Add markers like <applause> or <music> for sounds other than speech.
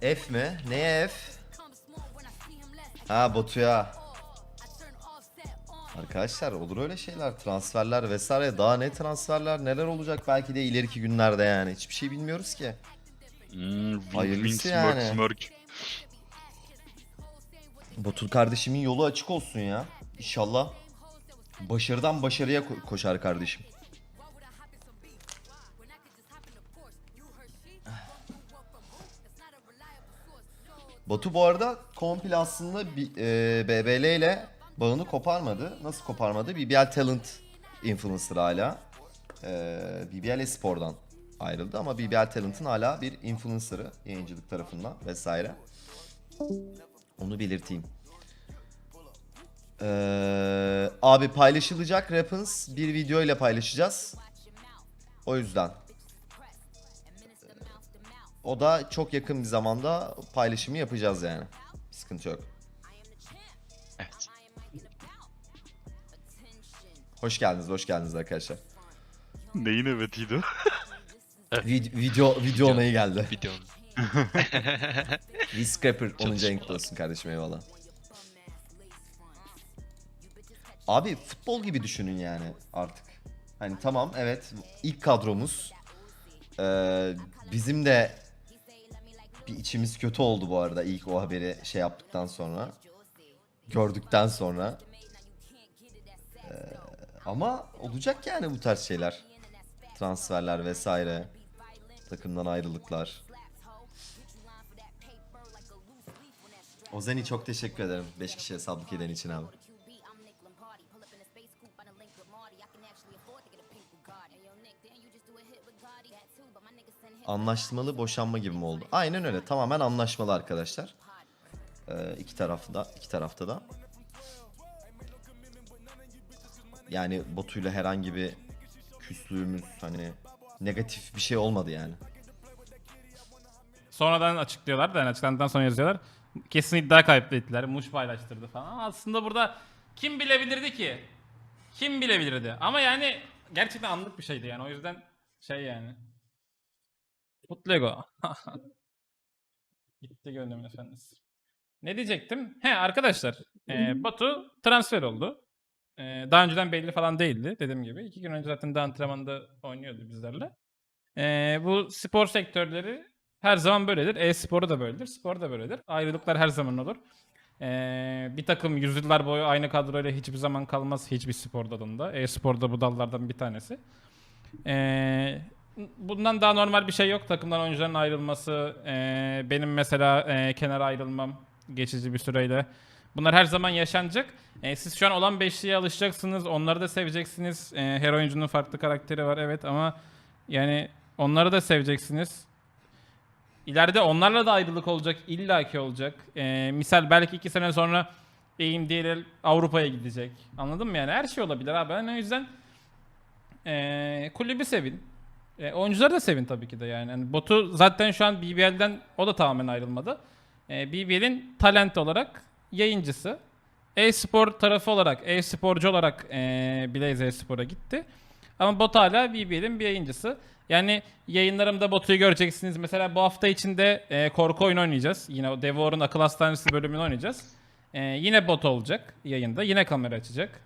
F mi? Neye F? Ha Batu'ya. Arkadaşlar olur öyle şeyler. Transferler vesaire. Daha ne transferler neler olacak belki de ileriki günlerde yani. Hiçbir şey bilmiyoruz ki. Hmm, Hayırlısı yani. smirk. Batur kardeşimin yolu açık olsun ya. İnşallah. Başarıdan başarıya ko- koşar kardeşim. Batu bu arada komple aslında e, BBL ile bağını koparmadı. Nasıl koparmadı? BBL Talent influencer hala. E, BBL Espor'dan ayrıldı ama BBL Talent'ın hala bir influencer'ı yayıncılık tarafından vesaire. Onu belirteyim. Ee, abi paylaşılacak Rapins bir video ile paylaşacağız. O yüzden. O da çok yakın bir zamanda paylaşımı yapacağız yani. Sıkıntı yok. Evet. Hoş geldiniz, hoş geldiniz arkadaşlar. Neyin evetiydi? <laughs> Vid- video video onayı geldi. Videonun. <laughs> <laughs> Scrapper 10. Çalışmalar. renk olsun kardeşim eyvallah. Abi futbol gibi düşünün yani artık. Hani tamam evet ilk kadromuz. Ee, bizim de bir içimiz kötü oldu bu arada ilk o haberi şey yaptıktan sonra. Gördükten sonra. Ee, ama olacak yani bu tarz şeyler. Transferler vesaire. Takımdan ayrılıklar. Ozeni çok teşekkür ederim 5 kişi hesaplık eden için abi. Anlaşmalı boşanma gibi mi oldu? Aynen öyle. Tamamen anlaşmalı arkadaşlar. Ee, iki tarafta, iki tarafta da. Yani Batu'yla herhangi bir küslüğümüz hani negatif bir şey olmadı yani. Sonradan açıklıyorlar da yani açıklandıktan sonra yazıyorlar. Kesin iddia kaybettiler. Muş paylaştırdı falan. Aslında burada kim bilebilirdi ki? Kim bilebilirdi? Ama yani gerçekten anlık bir şeydi yani. O yüzden şey yani. Mutlego. <laughs> Gitti gönlümün efendisi. Ne diyecektim? He arkadaşlar. E, Batu transfer oldu. E, daha önceden belli falan değildi dediğim gibi. İki gün önce zaten de antrenmanda oynuyordu bizlerle. E, bu spor sektörleri her zaman böyledir. E-sporu da böyledir. Spor da böyledir. Ayrılıklar her zaman olur. Ee, bir takım yüzyıllar boyu aynı kadroyla hiçbir zaman kalmaz hiçbir spor dalında. E-sporda bu dallardan bir tanesi. Ee, bundan daha normal bir şey yok. Takımdan oyuncuların ayrılması, ee, benim mesela ee, kenara ayrılmam geçici bir süreyle. Bunlar her zaman yaşanacak. Ee, siz şu an olan beşliğe alışacaksınız. Onları da seveceksiniz. Ee, her oyuncunun farklı karakteri var evet ama yani onları da seveceksiniz. İleride onlarla da ayrılık olacak, illaki olacak. Ee, misal belki iki sene sonra diyelim Avrupa'ya gidecek. Anladın mı yani? Her şey olabilir abi. Yani o yüzden ee, kulübü sevin. E, oyuncuları da sevin tabii ki de yani. yani. Botu zaten şu an BBL'den o da tamamen ayrılmadı. E, BBL'in talent olarak yayıncısı. E-spor tarafı olarak, e-sporcu olarak e, Blaze e-spora gitti. Ama bot hala BBL'in bir yayıncısı. Yani yayınlarımda botuyu göreceksiniz. Mesela bu hafta içinde e, korku oyunu oynayacağız. Yine o Devour'un akıl hastanesi bölümünü oynayacağız. E, yine bot olacak yayında. Yine kamera açacak.